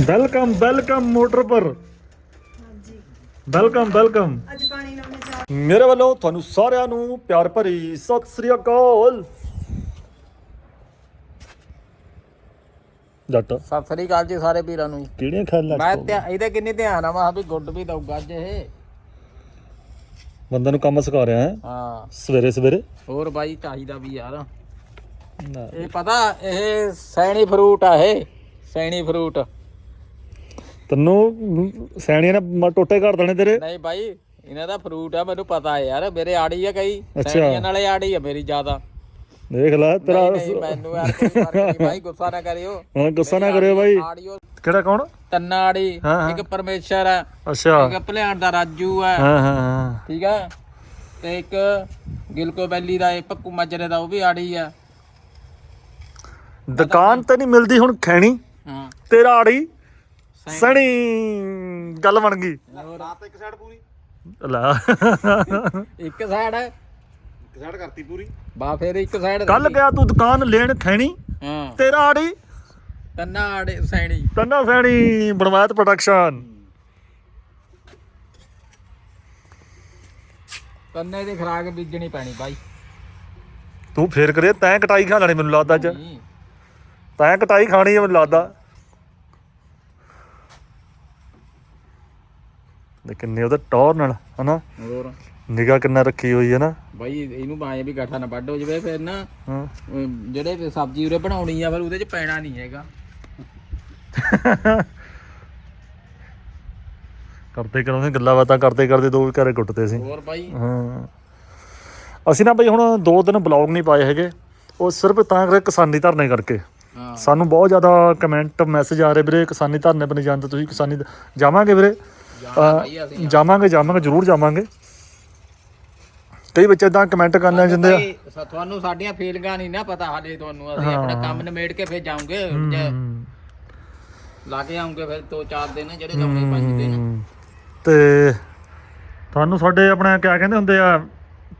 Welcome welcome motor ਪਰ। ਹਾਂਜੀ। Welcome welcome. ਅੱਜ ਪਾਣੀ ਚਾਹ ਮੇਰੇ ਵੱਲੋਂ ਤੁਹਾਨੂੰ ਸਾਰਿਆਂ ਨੂੰ ਪਿਆਰ ਭਰੀ ਸਤਿ ਸ੍ਰੀ ਅਕਾਲ। ਜੱਟ। ਸਤਿ ਸ੍ਰੀ ਅਕਾਲ ਜੀ ਸਾਰੇ ਵੀਰਾਂ ਨੂੰ। ਕਿਹੜੀਆਂ ਖਾਲਾਂ ਮੈਂ ਤੇ ਇਹਦੇ ਕਿੰਨੀ ਧਿਆਨ ਆ ਮੈਂ ਵੀ ਗੁੱਡ ਵੀ ਦਊਗਾ ਅੱਜ ਇਹ। ਬੰਦਾ ਨੂੰ ਕੰਮ ਸਿਖਾ ਰਿਹਾ ਹੈ। ਹਾਂ। ਸਵੇਰੇ ਸਵੇਰੇ। ਹੋਰ ਬਾਈ ਚਾਹੀਦਾ ਵੀ ਯਾਰ। ਇਹ ਪਤਾ ਇਹ ਸੈਣੀ ਫਰੂਟ ਆ ਇਹ। ਸੈਣੀ ਫਰੂਟ ਤੈਨੂੰ ਸੈਣੀਆਂ ਨੇ ਮ- ਟੋਟੇ ਕਰ ਦੇਣੇ ਤੇਰੇ। ਨਹੀਂ ਬਾਈ ਇਹਨਾਂ ਦਾ ਫਰੂਟ ਆ ਮੈਨੂੰ ਪਤਾ ਹੈ ਯਾਰ ਮੇਰੇ ਆੜੀ ਆ ਕਈ। ਸੈਣੀਆਂ ਨਾਲੇ ਆੜੀ ਆ ਮੇਰੀ ਜ਼ਿਆਦਾ। ਦੇਖ ਲੈ ਤੇਰਾ ਮੈਨੂੰ ਯਾਰ ਕੋਈ ਫ਼ਰਕ ਨਹੀਂ ਬਾਈ ਗੁੱਸਾ ਨਾ ਕਰਿਓ। ਹਾਂ ਗੁੱਸਾ ਨਾ ਕਰਿਓ ਬਾਈ। ਆੜੀਓ ਕਿਹੜਾ ਕੌਣ? ਤੰਨਾ ਆੜੀ। ਇੱਕ ਪਰਮੇਸ਼ਰ ਆ। ਅੱਛਾ। ਇੱਕ ਭਲਿਆਣ ਦਾ ਰਾਜੂ ਆ। ਹਾਂ ਹਾਂ ਹਾਂ। ਠੀਕ ਆ? ਤੇ ਇੱਕ ਗਿਲਕੋ ਵੈਲੀ ਦਾ ਇਹ ਪੱਕੂ ਮਾਜਰੇ ਦਾ ਉਹ ਵੀ ਆੜੀ ਆ। ਦੁਕਾਨ ਤੇ ਨਹੀਂ ਮਿਲਦੀ ਹੁਣ ਖੈਣੀ। ਹਾਂ। ਤੇਰਾ ਆੜੀ ਸਣੀ ਗੱਲ ਬਣ ਗਈ। ਹੋਰ। ਇੱਕ ਸਾਈਡ ਪੂਰੀ। ਲੈ। ਇੱਕ ਸਾਈਡ ਇੱਕ ਸਾਈਡ ਕਰਤੀ ਪੂਰੀ। ਬਾ ਫਿਰ ਇੱਕ ਸਾਈਡ ਕੱਲ ਗਿਆ ਤੂੰ ਦੁਕਾਨ ਲੈਣ ਖੈਣੀ। ਹਾਂ। ਤੇਰਾ ਆੜੀ। ਤੰਨਾ ਆੜੇ ਸੈਣੀ। ਤੰਨਾ ਸੈਣੀ ਬਣਵਾਇਤ ਪ੍ਰੋਡਕਸ਼ਨ ਤੰਨੇ ਦੀ ਖਰਾਕ ਬੀਜਣੀ ਪੈਣੀ ਬਾਈ। ਤੂੰ ਫੇਰ ਕਰੇ ਤੈਂ ਕਟਾਈ ਖਾ ਲੈਣੀ ਮੈਨੂੰ ਲੱਗਦਾ ਅੱਜ। ਤੈਂ ਕਟਾਈ ਖਾਣੀ ਮੈਨੂੰ ਲੱਗਦਾ। ਦੇ ਕਿੰਨੇ ਉਹਦਾ ਟੌਰ ਨਾਲ ਹਨਾ? ਹੋਰ। ਨਿਗਾ ਕਿੰਨਾ ਰੱਖੀ ਹੋਈ ਹੈ ਨਾ? ਬਾਈ ਇਹਨੂੰ ਬਾਏ ਵੀ ਗੱਠਾ ਨਾ ਵੱਢ ਹੋ ਜਵੇ ਫਿਰ ਨਾ ਜਿਹੜੇ ਸਬਜ਼ੀ ਉਰੇ ਬਣਾਉਣੀ ਆ ਫਿਰ ਉਹਦੇ ਚ ਪੈਣਾ ਨਹੀਂ ਹੈਗਾ। ਕਰਦੇ ਕਰਾਉਂਦੇ ਗੱਲਾਂ ਬਾਤਾਂ ਕਰਦੇ ਕਰਦੇ ਦੋ ਘਰੇ ਗੁੱਟਦੇ ਸੀ। ਹੋਰ ਬਾਈ? ਹਾਂ। ਅਸੀਂ ਨਾ ਬਈ ਹੁਣ ਦੋ ਦਿਨ ਬਲੌਗ ਨਹੀਂ ਪਾਏ ਹੈਗੇ। ਉਹ ਸਿਰਫ ਤਾਂ ਕਰਕੇ ਕਿਸਾਨੀ ਧਰਨੇ ਕਰਕੇ। ਸਾਨੂੰ ਬਹੁਤ ਜ਼ਿਆਦਾ ਕਮੈਂਟ ਮੈਸੇਜ ਆ ਰਹੇ ਵੀਰੇ ਕਿਸਾਨੀ ਧਰਨੇ ਪਰ ਨਹੀਂ ਜਾਂਦੇ ਤੁਸੀਂ ਕਿਸਾਨੀ ਜਾਵਾਂਗੇ ਵੀਰੇ। ਜਾਵਾਂਗੇ ਜਾਵਾਂਗੇ ਜ਼ਰੂਰ ਜਾਵਾਂਗੇ। ਕਈ ਬੱਚੇ ਤਾਂ ਕਮੈਂਟ ਕਰਨਾ ਜਾਂਦੇ ਆ ਤੁਹਾਨੂੰ ਸਾਡੀਆਂ ਫੀਲਿੰਗਾਂ ਨਹੀਂ ਨਾ ਪਤਾ ਹਾਲੇ ਤੁਹਾਨੂੰ ਅਸੀਂ ਆਪਣਾ ਕੰਮ ਨਿਮੇੜ ਕੇ ਫਿਰ ਜਾਉਂਗੇ ਲਾ ਕੇ ਆਉਂਗੇ ਫਿਰ ਦੋ ਚਾਰ ਦਿਨ ਜਿਹੜੇ ਲਾਉਣੇ ਪੰਜ ਦਿਨ। ਹਮ, ਤੇ ਤੁਹਾਨੂੰ ਸਾਡੇ ਆਪਣਾ ਕਿਆ ਕਹਿੰਦੇ ਹੁੰਦੇ ਆ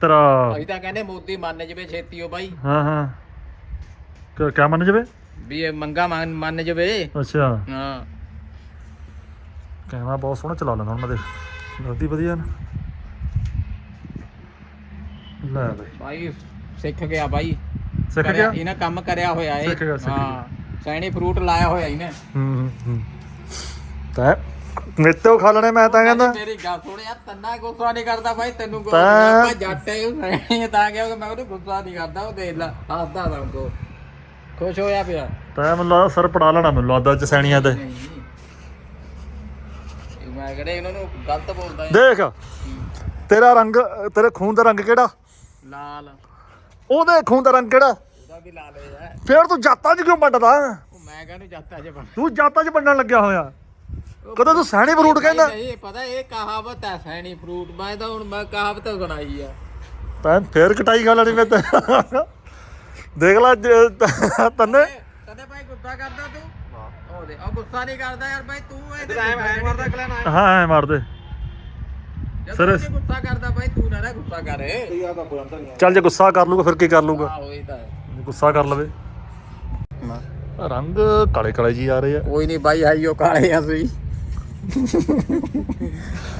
ਤੇਰਾ ਅਸੀਂ ਤਾਂ ਕਹਿੰਦੇ ਮੋਦੀ ਮੰਨ ਜਵੇ ਛੇਤੀ ਉਹ ਬਾਈ। ਹਾਂ ਹਾਂ। ਕਿਆ- ਕਿਆ ਮੰਨ ਜਵੇ? ਵੀ ਇਹ ਮੰਗਾ ਮੰਨ ਮੰਨ ਜਵੇ। ਅੱਛਾ। ਹਾਂ। ਕੈਮਰਾ ਬਹੁਤ ਸੋਹਣਾ ਚਲਾ ਲੈਂਦਾ ਉਹਨਾਂ ਦੇ। ਗਲਤੀ ਵਧੀਆ ਨਾ। ਲੈ ਬਈ। ਬਾਈ ਸਿੱਖ ਗਿਆ ਬਾਈ। ਸਿੱਖ ਗਿਆ? ਇਹਨੇ ਕੰਮ ਕਰਿਆ ਹੋਇਆ ਸਿੱਖ ਗਿਆ, ਸਿੱਖ ਹਾਂ। ਸੈਣੀ ਫਰੂਟ ਲਾਇਆ ਹੋਇਆ ਇਹਨੇ। ਹੂੰ ਹੂੰ, ਹੂੰ। ਤਾਂ ਮੇਤੋਂ ਖਾ ਲੈਣੇ ਮੈਂ ਤਾਂ ਕਹਿੰਦਾ। ਮੇਰੀ ਗੱਲ ਸੁਣ ਯਾਰ ਤੰਨਾ ਗੁੱਸਾ ਨਹੀਂ ਕਰਦਾ ਬਾਈ ਤੈਨੂੰ ਕੋਈ ਤਾਂ- ਆਪਾਂ ਜੱਟ ਹੈ ਉਹ ਸੈਣੀ ਤਾਂ ਕਿਹਾ ਕਿ ਮੈਂ ਉਹਨੂੰ ਗੁੱਸਾ ਨਹੀਂ ਕਰਦਾ ਉਹ ਦੇਖ ਲੈ ਹੱਸਦਾ ਤਾਂ ਖੁਸ਼ ਹੋਇਆ ਪਿਆ। ਤਾਂ ਮੈਨੂੰ ਲੱਗਦਾ ਸਰ ਪੜਾ ਲੈਣਾ ਮੈਨੂੰ ਲੱਗਦਾ ਅੱਜ ਸੈਣੀਆਂ ਤੇ। ਨਹੀਂ ਮੈਂ ਕਿਹੜੇ ਇਹਨਾਂ ਨੂੰ ਗਲਤ ਬੋਲਦਾ ਹੈ ਦੇਖ ਤੇਰਾ ਰੰਗ ਤੇਰੇ ਖੂਨ ਦਾ ਰੰਗ ਕਿਹੜਾ? ਲਾਲ। ਉਹਦੇ ਖੂਨ ਦਾ ਰੰਗ ਕਿਹੜਾ? ਉਹਦਾ ਵੀ ਲਾਲ ਹੈ। ਫੇਰ ਤੂੰ ਜਾਤਾਂ 'ਚ ਕਿਉਂ ਵੰਡਦਾ? ਉਹ ਮੈਂ ਕਹਿੰਦਾ ਜੱਟ ਅਜੇ ਬਣ ਤੂੰ ਜਾਤਾਂ 'ਚ ਵੰਡਣ ਲੱਗਿਆ ਹੋਇਆ। ਕਦੋਂ ਤੂੰ ਸੈਣੀ ਫਰੂਟ ਕਹਿੰਦਾ? ਨਹੀਂ ਪਤਾ ਇਹ ਕਹਾਵਤ ਹੈ ਸੈਣੀ ਫਰੂਟ। ਮੈਂ ਤਾਂ ਹੁਣ ਮੈਂ ਕਹਾਵਤ ਸੁਣਾਈ ਆ। ਤਾਂ ਫੇਰ ਕਟਾਈ ਖਾ ਲੈਣੀ ਮੈਂ ਤੇ। ਦੇਖ ਲੈ ਜੇ ਤ- ਤੰਨੇ ਕਦੇ ਭਾਈ ਗੁੱਸਾ ਕਰਦਾ ਤੂੰ। ਉਹ ਦੇ। ਉਹ ਗੁੱਸਾ ਨਹੀਂ ਕਰਦਾ ਯਾਰ ਭਾਈ ਤੂੰ ਇਹਦੇ ਐ ਮੈਂ ਮਾਰਦਾ ਅਗਲਾ ਨਾ ਹਾਂ ਐ ਮਾਰ ਦੇ ਸਰ ਗੁੱਸਾ ਕਰਦਾ ਭਾਈ ਤੂੰ ਨਾ ਨਾ ਗੁੱਸਾ ਕਰ। ਆ ਤਾਂ ਬੁਲੰਦ ਨਹੀਂ ਚੱਲ ਜੇ ਗੁੱਸਾ ਕਰ ਲੂਗਾ ਫਿਰ ਕੀ ਕਰ ਲੂਗਾ ਆਹੋ ਇਹ ਤਾਂ ਹੈ। ਗੁੱਸਾ ਕਰ ਲਵੇ। ਰੰਗ ਕਾਲੇ ਕਾਲੇ ਜੀ ਆ ਰਹੇ ਆ। ਕੋਈ ਨਹੀਂ ਭਾਈ ਆਈਓ ਕਾਲੇ ਅਸੀਂ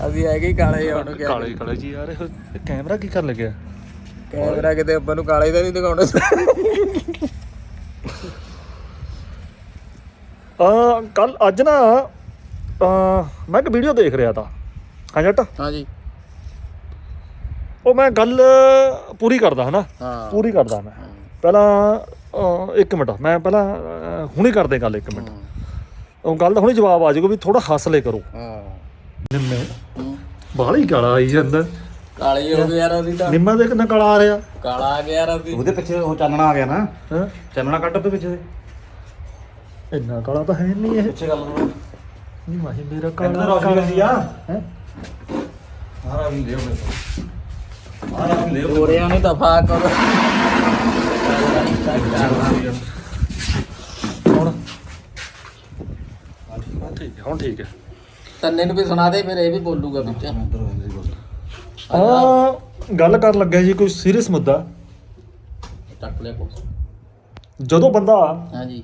ਅਸੀਂ ਹੈਗੇ ਹੀ ਕਾਲੇ ਆ ਹੁਣ ਕਿਆ ਕਾਲੇ ਕਾਲੇ ਜੀ ਆ ਰਹੇ ਕੈਮਰਾ ਕੀ ਕਰ ਲੱਗਿਆ? ਕੈਮਰਾ ਕਿਤੇ ਆਪਾਂ ਨੂੰ ਕਾਲੇ ਦਾ ਨਹੀਂ ਦਿਖਾਉਣਾ ਆ ਕੱਲ ਅੱਜ ਨਾ ਆ ਮੈਂ ਇੱਕ ਵੀਡੀਓ ਦੇਖ ਰਿਹਾ ਤਾਂ। ਹਾਂ ਜੱਟ? ਹਾਂਜੀ ਉਹ ਮੈਂ ਗੱਲ ਪੂਰੀ ਕਰਦਾ ਹਨਾ? ਹਾਂ। ਪੂਰੀ ਕਰਦਾ ਮੈਂ। ਪਹਿਲਾਂ ਅਹ, ਇੱਕ ਮਿੰਟ ਮੈਂ ਪਹਿਲਾਂ ਅਹ, ਹੁਣੀ ਕਰਦੇ ਗੱਲ ਇੱਕ ਮਿੰਟ। ਉਹ ਗੱਲ ਦਾ ਹੁਣੀ ਜਵਾਬ ਆ ਜਾਊਗਾ ਵੀ ਥੋੜਾ ਹੱਸਲੇ ਕਰੋ। ਹਾਂ। ਨਿੰਮੇ। ਬਾਹਲੀ ਕਾਲਾ ਆਈ ਜਾਂਦਾ ਕਾਲੇ ਹੋ ਗਏ ਯਾਰ ਅਸੀਂ ਤਾਂ। ਨਿੰਮਾ ਦੇ ਕਿੰਨਾ ਕਾਲਾ ਆ ਰਿਹਾ। ਕਾਲਾ ਆ ਗਿਆ ਯਾਰ ਅਸੀਂ ਉਹਦੇ ਪਿੱਛੇ ਉਹ ਚਾਨਣਾ ਆ ਗਿਆ ਨਾ। ਹਾਂ। ਚਾਨਣਾ ਕੱਢ ਉਹਦੇ ਪਿੱਛੇ। ਇੰਨਾ ਕਾਲਾ ਤਾਂ ਹੈ ਨਹੀਂ ਇਹ। ਪਿੱਛੇ ਗੱਲ ਨੂੰ ਨਹੀਂ ਮਾਹੀ ਮੇਰਾ ਕਾਲਾ ਰੌਸ਼ਨੀ ਆ ਹੈ? ਆਰਾ ਵੀ ਲਿਓ ਮੇਰੇ ਆਰਾ ਵੀ ਲਿਓ ਗੋਰਿਆਂ ਨੂੰ ਦਫਾ ਕਰੋ। ਹੁਣ? ਠੀਕ ਹੈ ਹੁਣ ਠੀਕ ਹੈ। ਤੰਨੇ ਨੂੰ ਵੀ ਸੁਣਾ ਦੇ ਫਿਰ ਇਹ ਵੀ ਬੋਲੂਗਾ ਵਿੱਚ। ਆ ਗੱਲ ਕਰਨ ਲੱਗਿਆ ਜੀ ਕੋਈ ਸੀਰੀਅਸ ਮੁੱਦਾ। ਚੱਕ ਲਿਆ ਕੋ ਜਦੋਂ ਬੰਦਾ ਹਾਂਜੀ।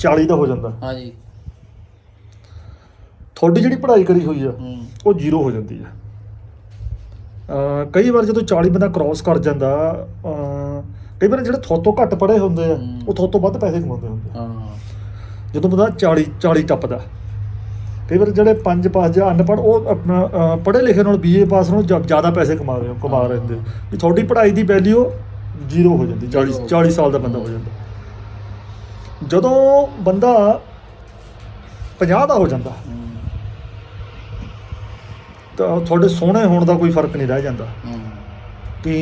40 ਦਾ ਹੋ ਜਾਂਦਾ। ਹਾਂਜੀ। ਤੁਹਾਡੀ ਜਿਹੜੀ ਪੜ੍ਹਾਈ ਕਰੀ ਹੋਈ ਆ ਹੂੰ। ਉਹ ਜ਼ੀਰੋ ਹੋ ਜਾਂਦੀ ਆ। ਅ ਕਈ ਵਾਰ ਜਦੋਂ 40 ਬੰਦਾ ਕ੍ਰਾਸ ਕਰ ਜਾਂਦਾ ਅ ਕਈ ਵਾਰ ਜਿਹੜੇ ਥੋਤੋਂ ਘੱਟ ਪੜ੍ਹੇ ਹੁੰਦੇ ਆ। ਉਹ ਥੋਤੋਂ ਵੱਧ ਪੈਸੇ ਕਮਾਉਂਦੇ ਹੁੰਦੇ ਆ। ਹਾਂ। ਜਦੋਂ ਬੰਦਾ 40 40 ਟੱਪਦਾ। ਕਈ ਵਾਰ ਜਿਹੜੇ ਪੰਜ ਪਾਸ ਜਾਂ ਅਨਪੜ੍ਹ ਉਹ ਆਪਣਾ ਅ, ਪੜ੍ਹੇ ਲਿਖੇ ਨਾਲ ਬੀਏ ਪਾਸ ਨਾਲ ਜ਼ਿਆਦਾ ਪੈਸੇ ਕਮਾ ਰਹੇ ਕਮਾ ਰਹੇ ਹੁੰਦੇ ਵੀ ਤੁਹਾਡੀ ਪੜ੍ਹਾਈ ਦੀ ਵੈਲਿਊ ਜ਼ੀਰੋ ਹੋ ਜਾਂਦੀ 40 Zero। 40 ਸਾਲ ਦਾ ਬੰਦਾ ਹੋ ਜਾਂਦਾ। ਜਦੋਂ ਬੰਦਾ 50 ਦਾ ਹੋ ਜਾਂਦਾ ਤਾਂ ਤੁਹਾਡੇ ਸੋਹਣੇ ਹੋਣ ਦਾ ਕੋਈ ਫ਼ਰਕ ਨਹੀਂ ਰਹਿ ਜਾਂਦਾ। ਕਿ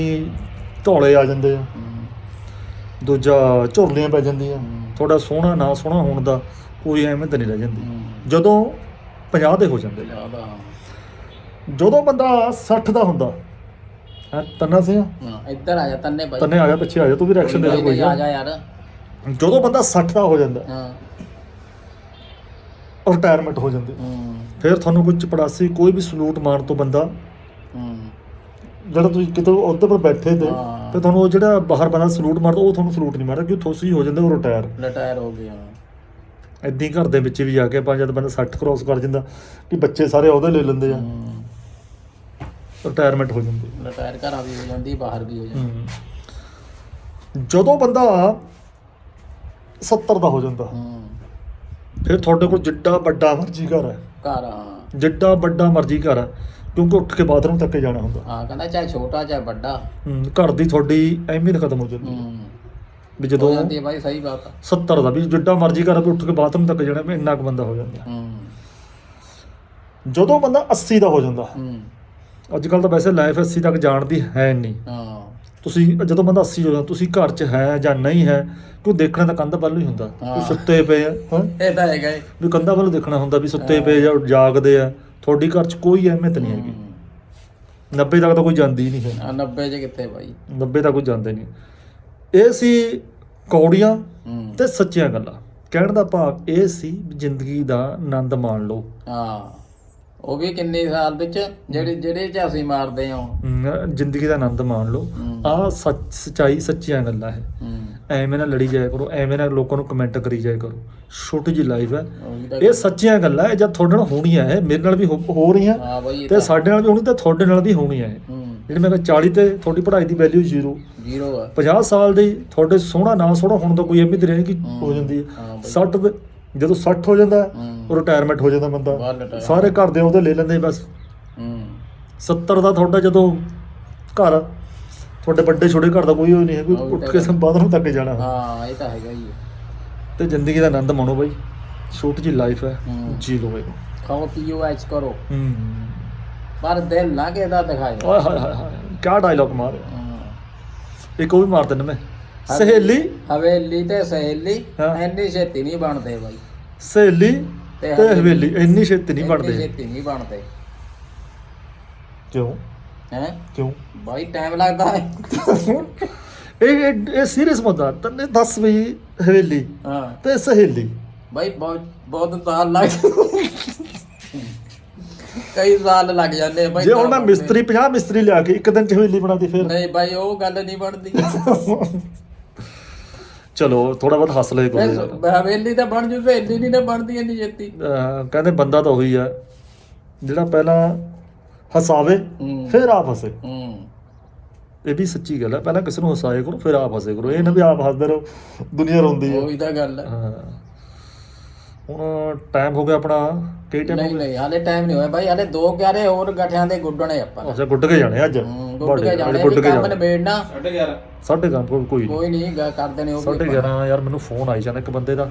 ਧੌਲੇ ਆ ਜਾਂਦੇ ਆ ਦੂਜਾ ਝੁਰਲੀਆਂ ਪੈ ਜਾਂਦੀਆਂ। ਤੁਹਾਡਾ ਸੋਹਣਾ ਨਾ ਸੋਹਣਾ ਹੋਣ ਦਾ ਕੋਈ ਅਹਿਮੀਅਤ ਨਹੀਂ ਰਹਿ ਜਾਂਦੀ। ਜਦੋਂ 50 ਦੇ ਹੋ ਜਾਂਦੇ ਜਦੋਂ ਬੰਦਾ 60 ਦਾ ਹੁੰਦਾ ਤੰਨਾ ਸੀ ਹਾਂ ਇੱਧਰ ਆ ਜਾ ਤੰਨੇ ਬਾਈ। ਤੰਨੇ ਆ ਜਾ ਪਿੱਛੇ ਆ ਜਾ ਤੂੰ ਵੀ ਰਿਐਕਸ਼ਨ ਦੇ ਦੇ ਕੋਈ ਆ ਜਾ ਯਾਰ। ਜਦੋਂ ਬੰਦਾ 60 ਦਾ ਹੋ ਜਾਂਦਾ ਹਾਂ ਰਿਟਾਇਰਮੈਂਟ ਹੋ ਜਾਂਦੀ ਹੂੰ। ਫਿਰ ਤੁਹਾਨੂੰ ਕੋਈ ਚਪੜਾਸੀ ਕੋਈ ਵੀ ਸਲੂਟ ਮਾਰਨ ਤੋਂ ਬੰਦਾ ਹੂੰ। ਜਿਹੜਾ ਤੁਸੀਂ ਕਿਤੇ ਉਹਦੇ ਪਰ ਬੈਠੇ ਤੇ। ਤੇ ਤੁਹਾਨੂੰ ਉਹ ਜਿਹੜਾ ਬਾਹਰ ਬੰਦਾ ਸਲੂਟ ਮਾਰਦਾ ਉਹ ਤੁਹਾਨੂੰ ਸਲੂਟ ਨਹੀਂ ਮਾਰਦਾ ਕਿਉਂ ਤੁਸੀਂ ਹੋ ਜਾਂਦੇ ਹੋ ਰਿਟਾਇਰ ਰਿਟਾਇਰ ਹੋ ਗਿਆ ਏਦਾਂ ਹੀ ਘਰ ਦੇ ਵਿੱਚ ਵੀ ਆ ਕੇ ਆਪਾਂ ਜਦ ਬੰਦਾ 60 ਕ੍ਰੋਸ ਕਰ ਜਾਂਦਾ ਕਿ ਬੱਚੇ ਸਾਰੇ ਉਹਦੇ ਲੈ ਲੈਂਦੇ ਆ। ਰਿਟਾਇਰਮੈਂਟ ਹੋ ਜਾਂਦੀ ਰਿਟਾਇਰ ਘਰਾਂ ਵੀ ਹੋ ਜਾਂਦੀ ਬਾਹਰ ਵੀ ਹੋ ਜਾਂਦੀ। ਜਦੋਂ ਬੰਦਾ 70 ਦਾ ਹੋ ਜਾਂਦਾ। ਹੂੰ। ਫਿਰ ਤੁਹਾਡੇ ਕੋਲ ਜਿੱਡਾ ਵੱਡਾ ਮਰਜ਼ੀ ਘਰ ਹੈ। ਘਰ ਹਾਂ। ਜਿੱਡਾ ਵੱਡਾ ਮਰਜ਼ੀ ਘਰ ਹੈ ਕਿਉਂਕਿ ਉੱਠ ਕੇ ਬਾਥਰੂਮ ਤੱਕ ਹੀ ਜਾਣਾ ਹੁੰਦਾ। ਹਾਂ ਕਹਿੰਦਾ ਚਾਹੇ ਛੋਟਾ ਚਾਹੇ ਵੱਡਾ। ਹਮ, ਘਰ ਦੀ ਤੁਹਾਡੀ ਅਹਿਮੀਅਤ ਖਤਮ ਹੋ ਜਾਂਦੀ ਹੈ। ਹੂੰ। ਵੀ ਹੋ ਜਦੋਂ ਜਾਂਦੀ ਹੈ ਬਾਈ ਸਹੀ ਬਾਤ ਆ। 70 ਦਾ ਵੀ ਜਿੱਡਾ ਮਰਜ਼ੀ ਘਰ ਹੈ ਵੀ ਉੱਠ ਕੇ ਬਾਥਰੂਮ ਤੱਕ ਜਾਣਾ ਵੀ ਇੰਨਾ ਕੁ ਬੰਦਾ ਹੋ ਜਾਂਦਾ। ਹੂੰ। ਜਦੋਂ ਬੰਦਾ 80 ਦਾ ਹੋ ਜਾਂਦਾ। ਹੂੰ। ਅੱਜ ਕੱਲ ਤਾਂ ਵੈਸੇ ਲਾਈਫ 80 ਤੱਕ ਜਾਣ ਦੀ ਹੈ ਨਹੀਂ। ਹਾਂ। ਤੁਸੀਂ ਜਦੋਂ ਬੰਦਾ 80 ਹੋ ਜਾਂਦਾ ਤੁਸੀਂ ਘਰ 'ਚ ਹੈ ਜਾਂ ਨਹੀਂ ਹੈ ਕਿਉਂ ਦੇਖਣਾ ਤਾਂ ਕੰਧ ਵੱਲ ਹੀ ਹੁੰਦਾ। ਹਾਂ। ਸੁੱਤੇ ਪਏ ਆ ਹਾਂ। ਇਹ ਤਾਂ ਹੈਗਾ ਹੀ। ਵੀ ਕੰਧਾਂ ਵੱਲ ਦੇਖਣਾ ਹੁੰਦਾ ਵੀ ਸੁੱਤੇ ਪਏ ਜਾਂ ਜਾਗਦੇ ਆ। ਤੁਹਾਡੀ ਘਰ 'ਚ ਕੋਈ ਅਹਿਮੀਅਤ ਨਹੀਂ ਹੈਗੀ। 90 ਤੱਕ ਤਾਂ ਕੋਈ ਜਾਂਦੀ ਹੀ ਨਹੀਂ ਹੈ। ਆ 90 ਚ ਕਿੱਥੇ ਬਾਈ? 90 ਤੱਕ ਕੋਈ ਜਾਂਦੇ ਨਹੀਂ। ਇਹ ਸੀ ਕੌੜੀਆਂ ਹੂੰ। ਤੇ ਸੱਚੀਆਂ ਗੱਲਾਂ। ਕਹਿਣ ਦਾ ਭਾਵ ਇਹ ਸੀ ਵੀ ਜ਼ਿੰਦਗੀ ਦਾ ਆਨੰਦ ਮਾਣ ਲਓ। ਹਾਂ। ਉਹ ਵੀ ਕਿੰਨੇ ਸਾਲ ਵਿੱਚ ਜਿਹੜੇ ਜਿਹੜੇ ਚ ਅਸੀਂ ਮਾਰਦੇ ਹਾਂ। ਹਮ, ਜ਼ਿੰਦਗੀ ਦਾ ਆਨੰਦ ਮਾਣ ਲਓ। ਆਹ ਸੱਚ ਸਚਾਈ ਸੱਚੀਆਂ ਗੱਲਾਂ ਹੈ ਹੂੰ ਐਵੇਂ ਨਾ ਲੜੀ ਜਾਇਆ ਕਰੋ ਐਵੇਂ ਨਾ ਲੋਕਾਂ ਨੂੰ ਕਮੈਂਟ ਕਰੀ ਜਾਇਆ ਕਰੋ। ਛੋਟੀ ਜਿਹੀ ਲਾਈਫ ਹੈ। ਉਹ ਤਾਂ ਇਹ ਸੱਚੀਆਂ ਗੱਲਾਂ ਹੈ ਜਦ ਤੁਹਾਡੇ ਨਾਲ ਹੋਣੀਆਂ ਹੈ ਮੇਰੇ ਨਾਲ ਵੀ ਹੋ ਹੋ ਰਹੀਆਂ। ਹਾਂ ਬਾਈ ਇਹ ਤੇ ਤਾਂ ਸਾਡੇ ਨਾਲ ਵੀ ਹੋਣੀ ਤੇ ਤੁਹਾਡੇ ਨਾਲ ਵੀ ਹੋਣੀਆਂ ਹੈ ਹੂੰ ਜਿਹੜੇ ਮੈਂ ਕਿਹਾ 40 ਤੇ ਤੁਹਾਡੀ ਪੜ੍ਹਾਈ ਦੀ ਵੈਲਿਊ ਜ਼ੀਰੋ ਜ਼ੀਰੋ ਆ। 50 ਸਾਲ ਦੀ ਤੁਹਾਡੇ ਸੋਹਣਾ ਨਾ ਸੋਹਣਾ ਹੋਣ ਦਾ ਕੋਈ ਅਹਿਮੀਅਤ ਨਹੀਂ ਕਿ ਹੋ ਜਾਂਦੀ ਹੈ। ਹਾਂ ਬਈ। 60 ਦੇ ਜਦੋਂ 60 ਹੋ ਜਾਂਦਾ ਹੂੰ। ਰਿਟਾਇਰਮੈਂਟ ਹੋ ਜਾਂਦਾ ਬੰਦਾ। ਸਾਰੇ ਘਰ ਦੇ ਉਹਦੇ ਲੈ ਲੈਂਦੇ ਬਸ। ਹੂੰ। 70 ਦਾ ਤੁਹਾਡਾ ਜਦੋਂ ਘਰ ਤੁਹਾਡੇ ਵੱਡੇ ਛੋਟੇ ਘਰ ਦਾ ਕੋਈ ਉਹ ਨਹੀਂ ਹੈ ਕੋਈ ਉਹ ਉੱਠ ਕੇ ਬਾਥਰੂਮ ਤੱਕ ਜਾਣਾ। ਹਾਂ ਇਹ ਤਾਂ ਹੈਗਾ ਹੀ। ਤੇ ਜ਼ਿੰਦਗੀ ਦਾ ਆਨੰਦ ਮਾਣੋ ਬਾਈ। ਛੋਟੀ ਜਿਹੀ ਲਾਈਫ ਹੈ। ਜੀ ਲਓ ਬਾਈ ਖਾਓ ਪੀਓ ਐਚ ਕਰੋ। ਹੂੰ। ਪਰ ਦਿਲ ਨਾ ਕੇ ਦਾ ਦਿਖਾਇਓ ਓਏ ਹਾਏ ਹਾਏ ਕੀ ਡਾਇਲੌਗ ਮਾਰਿਆ। ਇੱਕ ਉਹ ਵੀ ਮਾਰ ਦਿੰਦਾ ਮੈਂ। ਸਹੇਲੀ? ਹਵੇਲੀ ਤੇ ਸਹੇਲੀ ਹਾਂ। ਐਨੀ ਛੇਤੀ ਨਹੀਂ ਬਣਦੇ ਬਾਈ। ਸਹੇਲੀ ਤੇ ਤੇ ਹਵੇਲੀ ਇੰਨੀ ਛੇਤੀ ਨਹੀਂ ਬਣਦੇ। ਛੇਤੀ ਨਹੀਂ ਬਣਦੇ। ਕਿਉਂ? ਹੈ? ਕਿਉਂ? ਬਾਈ ਟਾਈਮ ਲੱਗਦਾ ਹੈ। ਇਹ ਇਹ- ਇਹ ਸੀਰੀਅਸ ਮੁੱਦਾ ਤੈਨੇ ਦੱਸ ਵੀ ਹਵੇਲੀ ਹਾਂ। ਤੇ ਸਹੇਲੀ। ਬਾਈ ਬਹੁਤ ਬਹੁਤ ਸਾਲ ਲੱਗ ਕਈ ਸਾਲ ਲੱਗ ਜਾਂਦੇ ਆ ਬਾਈ ਜੇ ਹੁਣ ਮੈਂ ਮਿਸਤਰੀ 50 ਮਿਸਤਰੀ ਲਿਆ ਕੇ ਇੱਕ ਦਿਨ ਚ ਹਵੇਲੀ ਬਣਾਦੀ ਫਿਰ। ਨਹੀਂ ਬਾਈ ਉਹ ਗੱਲ ਨਹੀਂ ਬਣਦੀ। ਚਲੋ ਥੋੜਾ ਬਹੁਤ ਹੱਸ ਲਏ ਕੋਈ ਮੈਂ ਹਵੇਲੀ ਤਾਂ ਬਣ ਜੂ ਸਹੇਲੀ ਨਹੀਂ ਨਾ ਬਣਦੀ ਇੰਨੀ ਛੇਤੀ। ਅਹ ਕਹਿੰਦੇ ਬੰਦਾ ਤਾਂ ਉਹੀ ਆ ਜਿਹੜਾ ਪਹਿਲਾਂ ਹਸਾਵੇ ਹੂੰ। ਫਿਰ ਆਪ ਹੱਸੇ। ਹੂੰ। ਇਹ ਵੀ ਸੱਚੀ ਗੱਲ ਹੈ ਪਹਿਲਾਂ ਕਿਸੇ ਨੂੰ ਹਸਾਇਆ ਕਰੋ ਫਿਰ ਆਪ ਹੱਸੇ ਕਰੋ। ਇਹ ਨਾ ਵੀ ਆਪ ਹੱਸਦੇ ਰਹੋ ਦੁਨੀਆ ਰੋਂਦੀ ਹੈ ਉਹੀ ਤਾਂ ਗੱਲ ਹੈ ਹਾਂ। ਹੁਣ ਟਾਈਮ ਹੋ ਗਿਆ ਆਪਣਾ ਕਈ ਟਾਈਮ ਨਹੀਂ ਨਹੀਂ ਹਾਲੇ ਟਾਈਮ ਨਹੀਂ ਹੋਇਆ ਬਾਈ ਹਾਲੇ ਦੋ ਕਿਆਰੇ ਹੋਰ ਗੱਠਿਆਂ ਦੇ ਗੁੱਡਣੇ ਆਪਾਂ ਨੇ। ਅੱਛਾ ਗੁੱਡ ਕੇ ਜਾਣੇ ਅੱਜ? ਹੂੰ, ਗੁੱਡ ਕੇ ਜਾਣੇ ਕੇ ਕੰਮ ਨਿਬੇੜਨਾ। ਸਾਢੇ ਕੰਮ ਕੋਈ ਕੋਈ ਨਹੀਂ ਕੋਈ ਨਹੀਂ। ਗਾ ਕਰ ਦੇਣੇ ਉਹ ਵੀ ਸਾਢੇ 11 ਯਾਰ ਮੈਨੂੰ ਫੋਨ ਆਈ ਜਾਂਦਾ ਇੱਕ ਬੰਦੇ ਦਾ।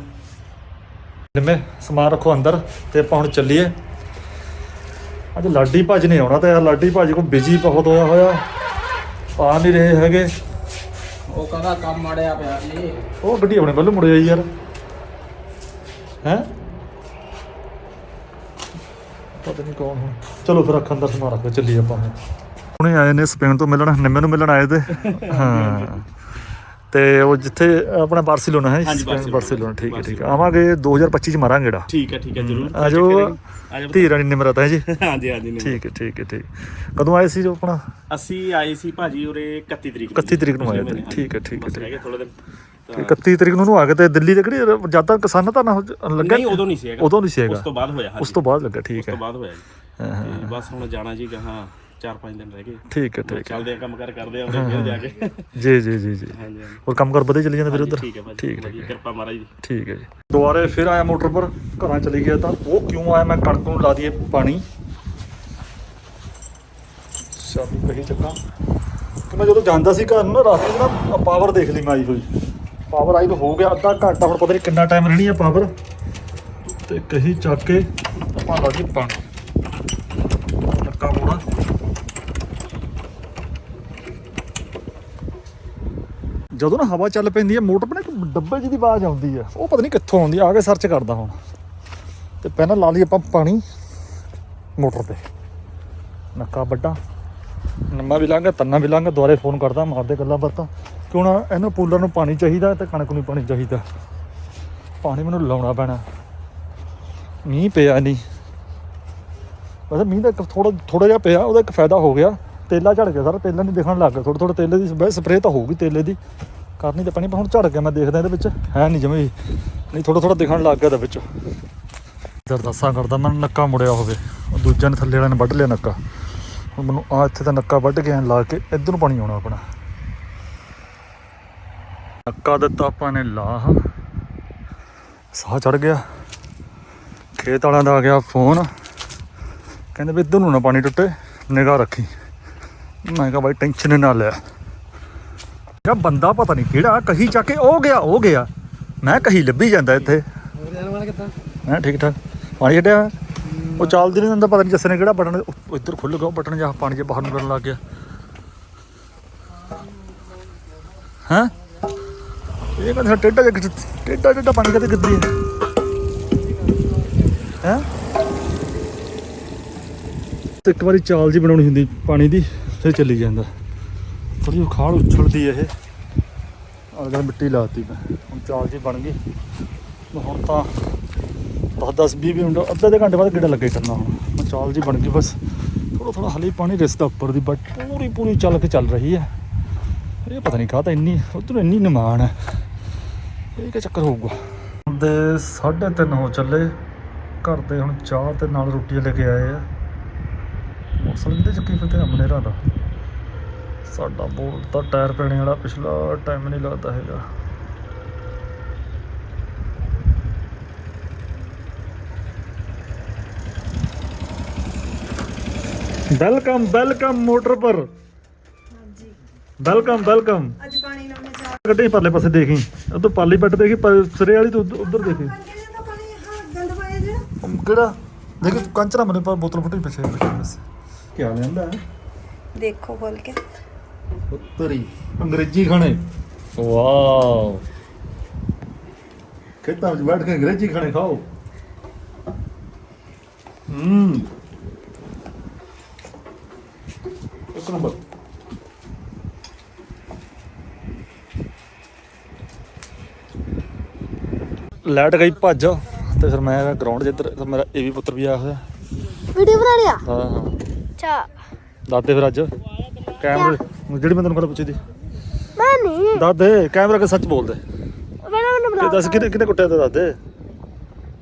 ਨਿੰਮੇ ਸਮਾਨ ਰੱਖੋ ਅੰਦਰ ਤੇ ਆਪਾਂ ਹੁਣ ਚੱਲੀਏ। ਅੱਜ ਲਾਡੀ ਭਾਜ ਨੇ ਆਉਣਾ ਤਾਂ ਯਾਰ ਲਾਡੀ ਭਾਜ ਕੋ ਬਿਜ਼ੀ ਬਹੁਤ ਹੋਇਆ ਹੋਇਆ। ਆ ਨਹੀਂ ਰਹੇ ਹੈਗੇ। ਉਹ ਕਹਿੰਦਾ ਕੰਮ ਮੜਿਆ ਪਿਆ ਜੀ ਉਹ ਗੱਡੀ ਆਪਣੇ ਵੱਲ ਮੁੜ ਆਈ ਯਾਰ। ਹੈ? ਪਤਾ ਨਹੀਂ ਕੌਣ ਹੁਣ ਚਲੋ ਫਿਰ ਅੱਖ ਅੰਦਰ ਰੱਖ ਕੇ ਚੱਲੀਏ ਆਪਾਂ ਹੁਣ। ਹੁਣੇ ਆਏ ਨੇ ਸਪੇਨ ਤੋਂ ਮਿਲਣ ਨਿੰਮੇ ਨੂੰ ਮਿਲਣ ਆਏ ਤੇ। ਹਾਂ। ਤੇ ਉਹ ਜਿੱਥੇ ਆਪਣਾ ਬਾਰਸੀਲੋਨਾ ਹੈ ਸਪੇਨ ਬਾਰਸੀਲੋਨਾ ਠੀਕ ਹੈ ਠੀਕ ਹੈ। ਆਵਾਂਗੇ 2025 ਚ ਮਾਰਾਂਗੇ ੜਾ ਠੀਕ ਹੈ ਠੀਕ ਹੈ ਜਰੂਰ। ਆਜੋ ਧੀ ਰਾਣੀ ਨਿਮਰਤ ਹੈ ਜੀ। ਹਾਂਜੀ ਹਾਂਜੀ ਨਹੀਂ ਠੀਕ ਹੈ ਠੀਕ ਹੈ ਠੀਕ ਕਦੋਂ ਆਏ ਸੀ ਜੋ ਆਪਣਾ? ਅਸੀਂ ਆਏ ਸੀ ਭਾਜੀ ਉਰੇ 31 ਤਰੀਕ 31 ਤਰੀਕ ਨੂੰ ਆਏ ਤੇ। ਠੀਕ ਹੈ ਠੀਕ ਹੈ ਠੀਕ ਗਏ ਥੋੜੇ ਦਿਨ। ਤੇ 31 ਤਰੀਕ ਨੂੰ ਉਹਨੂੰ ਆ ਕੇ ਤੇ ਦਿੱਲੀ ਤੇ ਕਿਹੜੀ ਜਦ ਤੱਕ ਕਿਸਾਨਾਂ ਤਾਂ ਨਾ ਲੱਗਾ ਨਹੀਂ ਉਦੋਂ ਨਹੀਂ ਸੀ ਹੈਗਾ। ਉਦੋਂ ਨਹੀਂ ਸੀ ਹੈਗਾ। ਉਸ ਤੋਂ ਬਾਅਦ ਹੋਇਆ ਉਸ ਤੋਂ ਬਾਅਦ ਲੱਗਾ ਠੀਕ ਉਸ ਹੈ। ਤੋਂ ਬਾਅਦ ਹੋਇਆ ਜੀ। ਬਸ ਹੁਣ ਜਾਣਾ ਜੀ ਕਹਾਂ 4-5 ਦਿਨ ਰਹਿ ਗਏ। ਠੀਕ ਹੈ ਠੀਕ ਹੈ। ਚੱਲਦੇ ਆ ਕੰਮ ਕਰ ਕਰਦੇ ਆ ਉਹਦੇ ਫਿਰ ਜਾ ਕੇ। ਜੀ ਜੀ ਜੀ ਜੀ। ਹੋਰ ਕੰਮ ਕਰ ਚੱਲੀ ਜਾਂਦਾ ਫਿਰ ਉਧਰ? ਠੀਕ ਹੈ ਠੀਕ ਹੈ ਕਿਰਪਾ ਮਹਾਰਾਜ ਦੀ। ਠੀਕ ਹੈ ਜੀ। ਦੁਬਾਰੇ ਫਿਰ ਆਇਆ ਮੋਟਰ ਪਰ ਘਰਾਂ ਚਲੀ ਗਿਆ ਤਾਂ ਉਹ ਕਿਉਂ ਆਇਆ? ਮੈਂ ਕਣਕ ਨੂੰ ਲਾ ਦਈਏ ਪਾਣੀ। ਸ਼ਾਮੀ ਕਹੀ ਚੱਕਾਂ। ਕਿ ਮੈਂ ਜਦੋਂ ਜਾਂਦਾ ਸੀ ਘਰ ਨੂੰ ਨਾ ਰਾਤ ਨੂੰ ਨਾ ਪਾਵਰ ਦੇਖ ਲਈ ਮੈਂ ਆਈ ਹੋਈ। ਪਾਵਰ ਆਈ ਨੂੰ ਹੋ ਗਿਆ ਅੱਧਾ ਘੰਟਾ, ਹੁਣ ਪਤਾ ਨਹੀਂ ਕਿੰਨਾ ਟਾਈਮ ਰਹਿਣੀ ਹੈ ਪਾਵਰ। ਤੇ ਕਹੀ ਚੱਕ ਕੇ ਆਪਾਂ ਲਾ ਜੀ ਪਾਣੀ ਨੱਕਾ ਮੋੜਾ। ਜਦੋਂ ਨਾ ਹਵਾ ਚੱਲ ਪੈਂਦੀ ਹੈ ਮੋਟਰ ਪਰ ਇੱਕ ਡੱਬੇ ਜਿਹੀ ਦੀ ਆਵਾਜ਼ ਆਉਂਦੀ ਹੈ ਉਹ ਪਤਾ ਨਹੀਂ ਕਿੱਥੋਂ ਆਉਂਦੀ, ਆ ਆ ਕੇ ਸਰਚ ਕਰਦਾ ਹੁਣ। ਤੇ ਪਹਿਲਾਂ ਲਾ ਲਈ ਆਪਾਂ ਪਾਣੀ ਮੋਟਰ ਤੇ। ਨੱਕਾ ਵੱਡਾ। ਨੰਮਾ ਵੀ ਲਾਂਗਾ, ਤੰਨਾ ਵੀ ਲਾਂਗਾ ਦੁਆਰੇ ਫੋਨ ਕਰਦਾ, ਮਾਰਦੇ ਗੱਲਾਂ ਬਾਤਾਂ। ਕਿਉਂ ਨਾ ਇਹਨੂੰ ਪੂਲਰ ਨੂੰ ਪਾਣੀ ਚਾਹੀਦਾ ਤੇ ਕਣਕ ਨੂੰ ਪਾਣੀ ਚਾਹੀਦਾ। ਪਾਣੀ ਮੈਨੂੰ ਲਾਉਣਾ ਪੈਣਾ। ਮੀਂਹ ਪਿਆ ਨਹੀਂ ਵੈਸੇ ਮੀਂਹ ਦਾ ਇੱਕ ਥੋੜਾ ਥੋੜਾ ਜਿਹਾ ਪਿਆ, ਉਹਦਾ ਇੱਕ ਫਾਇਦਾ ਹੋ ਗਿਆ। ਤੇਲਾ ਝੜ ਗਿਆ ਸਾਰਾ, ਤੇਲਾ ਨਹੀਂ ਦਿਖਣ ਲੱਗ ਗਿਆ ਥੋੜਾ ਥੋੜਾ ਤੇਲੇ ਦੀ ਸਪਰੇਅ ਤਾਂ ਹੋਊਗੀ ਤੇਲੇ ਦੀ। ਕਰਨੀ ਤਾਂ ਪੈਣੀ, ਪਰ ਹੁਣ ਝੜ ਗਿਆ ਮੈਂ ਦੇਖਦਾ ਇਹਦੇ ਵਿੱਚ। ਹੈ ਨਹੀਂ ਜਿਵੇਂ ਨਹੀਂ ਥੋੜਾ ਥੋੜਾ ਦਿਖਣ ਲੱਗ ਗਿਆ ਇਹਦੇ ਵਿੱਚ। ਦਰਦਾਸਾਂ ਕਰਦਾ, ਮੈਨੂੰ ਨੱਕਾ ਮੁੜਿਆ ਹੋਵੇ। ਉਹ ਦੂਜੇ ਨੇ ਥੱਲੇ ਵਾਲੇ ਨੇ ਵੱਢ ਲਿਆ ਨੱਕਾ। ਹੁਣ ਮੈਨੂੰ ਆ ਇੱਥੇ ਤਾਂ ਨੱਕਾ ਵੱਢ ਕੇ ਐਂ ਲਾ ਕੇ ਇੱਧਰ ਨੂੰ ਪਾਣੀ ਆਉਣਾ ਆਪਣਾ। ਨੱਕਾ ਦਿੱਤਾ ਆਪਾਂ ਨੇ, ਲਾਹ। ਸਾਹ ਚੜ ਗਿਆ। ਖੇਤ ਵਾਲਿਆਂ ਦਾ ਆ ਗਿਆ ਫੋਨ। ਕਹਿੰਦੇ ਵੀ ਇੱਧਰ ਨੂੰ ਨਾ ਪਾਣੀ ਟੁੱਟੇ, ਨਿਗਾਹ ਰੱਖੀ। ਮੈਂ ਕਿਹਾ ਬਾਈ ਟੈਨਸ਼ਨ ਨਾ ਲੈ। ਯਾ ਬੰਦਾ ਪਤਾ ਨਹੀਂ ਕਿਹੜਾ, ਕਹੀ ਚੱਕ ਕੇ ਉਹ ਗਿਆ ਉਹ ਗਿਆ। ਮੈਂ ਕਹੀ ਲੱਭੀ ਜਾਂਦਾ ਇੱਥੇ। ਮੈਂ ਠੀਕ ਠਾਕ। ਪਾਣੀ ਛੱਡਿਆ ਉਹ ਚੱਲਦੀ ਨਹੀਂ ਹੁੰਦਾ ਪਤਾ ਨਹੀਂ ਜੱਸੇ ਨੇ ਕਿਹੜਾ ਬਟਨ ਇੱਧਰ ਖੁੱਲ ਗਿਆ, ਉਹ ਬਟਨ ਜਾਂ ਪਾਣੀ ਜੇ ਬਾਹਰ ਨੂੰ ਕਰਨ ਲੱਗ ਗਿਆ। ਹਾਂ? ਇਹ ਕਹਿੰਦਾ ਟੇਡਾ ਜਿਹਾ ਟੇਡਾ ਟੇਡਾ ਪਾਣੀ ਕਦੇ ਗਿੱਦੀ ਹੈ। ਹੈ? ਇੱਕ ਵਾਰੀ ਚਾਲ ਜੀ ਬਣਾਉਣੀ ਹੁੰਦੀ ਪਾਣੀ ਦੀ, ਫਿਰ ਚੱਲੀ ਜਾਂਦਾ। ਥੋੜੀ ਉਖਾੜ ਉਛਲਦੀ ਇਹ। ਅਗਰ ਮਿੱਟੀ ਲਾਤੀ ਮੈਂ, ਹੁਣ ਚਾਲ ਜੀ ਬਣ ਗਈ। ਹੁਣ ਤਾਂ 10 10 20 ਮਿੰਟ, ਅੱਧੇ ਦੇ ਘੰਟੇ ਬਾਅਦ ਗੇੜਾ ਲੱਗੇ ਕਰਨਾ ਹੁਣ। ਹੁਣ ਚਾਲ ਜੀ ਬਣ ਗਈ ਬਸ। ਥੋੜਾ ਥੋੜਾ ਹਲੇ ਪਾਣੀ ਰਿਸਦਾ ਉੱਪਰ ਦੀ ਬਟ ਪੂਰੀ ਪੂਰੀ ਚੱਲ ਕੇ ਚੱਲ ਰਹੀ ਹੈ। ਇਹ ਪਤਾ ਨਹੀਂ ਕਾਹ ਤਾਂ ਇੰਨੀ, ਉਧਰ ਇੰਨੀ ਨਿਮਾਨ ਹੈ। ਇਹ ਕੀ ਚੱਕਰ ਹੋਊਗਾ। ਦੇ 3:30 ਹੋ ਚੱਲੇ। ਘਰ ਦੇ ਹੁਣ ਚਾਹ ਤੇ ਨਾਲ ਰੋਟੀ ਲੈ ਕੇ ਆਏ ਆ। ਮੋਟਰਸਾਈਕਲ ਕਿਤੇ ਚੱਕੀ ਫਿਰਦੇ ਆ ਮਨੇਰਾ ਦਾ। ਸਾਡਾ ਬੋਲਟ ਦਾ ਟਾਇਰ ਪੈਣੇ ਵਾਲਾ ਪਿਛਲਾ ਟਾਈਮ ਨਹੀਂ ਲੱਗਦਾ ਹੈਗਾ। ਵੈਲਕਮ ਵੈਲਕਮ ਮੋਟਰ ਪਰ। ਹਾਂਜੀ। ਵੈਲਕਮ ਵੈਲਕਮ ਅੱਜ ਪਾਣੀ ਲਾਉਣੇ ਗੱਡੀ ਪਰਲੇ ਪਾਸੇ ਦੇਖੀ ਉਧਰ ਪਾਲੀ ਪੱਟ ਦੇਖੀ ਪਰ ਸਿਰੇ ਵਾਲੀ ਤੋਂ ਉਧਰ ਦੇਖੀ ਕਿਹੜਾ? ਦੇਖੀ ਕੰਚਰਾ ਮੈਨੂੰ ਪਰ ਬੋਤਲ ਫੁੱਟੀ ਪਿੱਛੇ ਬਸ। ਕੀ ਲੈਂਦਾ ਦੇਖੋ ਖੋਲ ਕੇ। ਉੱਤਰੀ ਅੰਗਰੇਜ਼ੀ ਖਾਣੇ। ਵਾਓ। ਖੇਤਾਂ ਵਿੱਚ ਬੈਠ ਕੇ ਅੰਗਰੇਜ਼ੀ ਖਾਣੇ ਖਾਓ। ਹੂੰ। ਇੱਕ ਨੰਬਰ। ਲਾਈਟ ਗਈ ਭੱਜ। ਤੇ ਫਿਰ ਮੈਂ ਗਰਾਊਂਡ ਜਿੱਧਰ ਮੇਰਾ ਇਹ ਵੀ ਪੁੱਤਰ ਵੀ ਆਇਆ ਹੋਇਆ। ਵੀਡੀਓ ਬਣਾ ਲਿਆ? ਹਾਂ ਹਾਂ। ਅੱਛਾ। ਦਾਦੇ ਫਿਰ ਅੱਜ। ਕੈਮਰੇ। ਜਿਹੜੀ ਮੈਂ ਤੈਨੂੰ ਗੱਲ ਪੁੱਛੀ ਦੀ। ਮੈਂ ਨਹੀਂ। ਦਾਦੇ ਕੈਮਰਾ ਕੇ ਸੱਚ ਬੋਲਦੇ? ਮੈਨੂੰ ਤੇ ਬੁਲਾ ਦੱਸ ਕਿਨੇ ਕਿਨੇ ਕੁੱਟਿਆ ਤੇ ਦਾਦੇ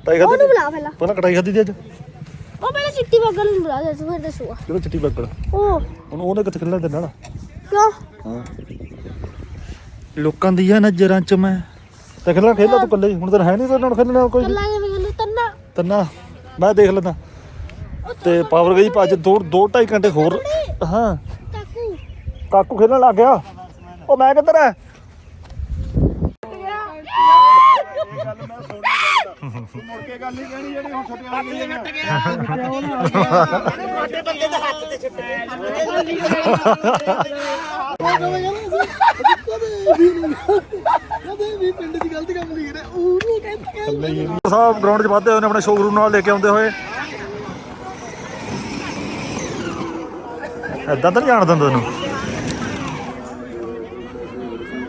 ਟਾਈ ਖਾਦੀ ਉਹਨੂੰ ਬੁਲਾ ਪਹਿਲਾਂ। ਪਹਿਲਾਂ ਕਟਾਈ ਖਾਦੀ ਦੀ ਅੱਜ? ਉਹ ਪਹਿਲਾਂ ਚਿੱਟੀ ਬੱਗਲ ਨੂੰ ਬੁਲਾ ਦੇ ਫਿਰ ਦੱਸੂਗਾ ਕਿਹੜਾ ਚਿੱਟੀ ਬੱਕੜ ਉਹ। ਹੁਣ ਉਹਨੇ ਕਿੱਥੇ ਖੇਲਣਾ ਤੇ ਨਾਲ? ਕਿਉਂ? ਹਾਂ। ਲੋਕਾਂ ਦੀਆਂ ਨਜ਼ਰਾਂ ਚ ਮੈਂ ਤੇ ਖੇਲਣਾ ਖੇਲਾ ਤੂੰ ਇਕੱਲੇ ਹੀ। ਹੁਣ ਤਾਂ ਹੈ ਨਹੀਂ ਤੇਰੇ ਨਾਲ ਖੇਲਣਾ ਕੋਈ ਕੱਲਾ ਜਿਵੇਂ ਗੱਲ ਤੰਨਾ। ਤੰਨਾ ਮੈਂ ਦੇਖ ਲੈਂਦਾ। ਤੇ ਪਾਵਰ ਗਈ ਭੱਜ ਦੋ ਦੋ ਢਾਈ ਘੰਟੇ ਹੋਰ ਹਾਂ। ਕਾਕੂ। ਕਾਕੂ ਖੇਲਣ ਲੱਗ ਗਿਆ। ਉਹ ਮੈਂ ਕਿੱਧਰ ਹੈ ਸਾਹਿਬ ਗਰਾਊਂਡ 'ਚ ਵਾਧੇ ਹੋਏ ਨੇ ਆਪਣੇ ਸ਼ੋਰੂਮ ਨਾਲ ਲੈ ਕੇ ਆਉਂਦੇ ਹੋਏ। ਐਦਾਂ ਤਾਂ ਜਾਣ ਦਿੰਦਾ ਤੈਨੂੰ।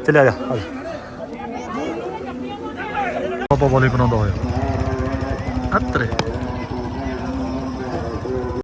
ਚੱਲ ਆ ਜਾ ਆ ਜਾ। ਪਾਪਾ ਬੋਲੀ ਬਣਾਉਂਦਾ ਹੋਇਆ। ਅਤਰੇ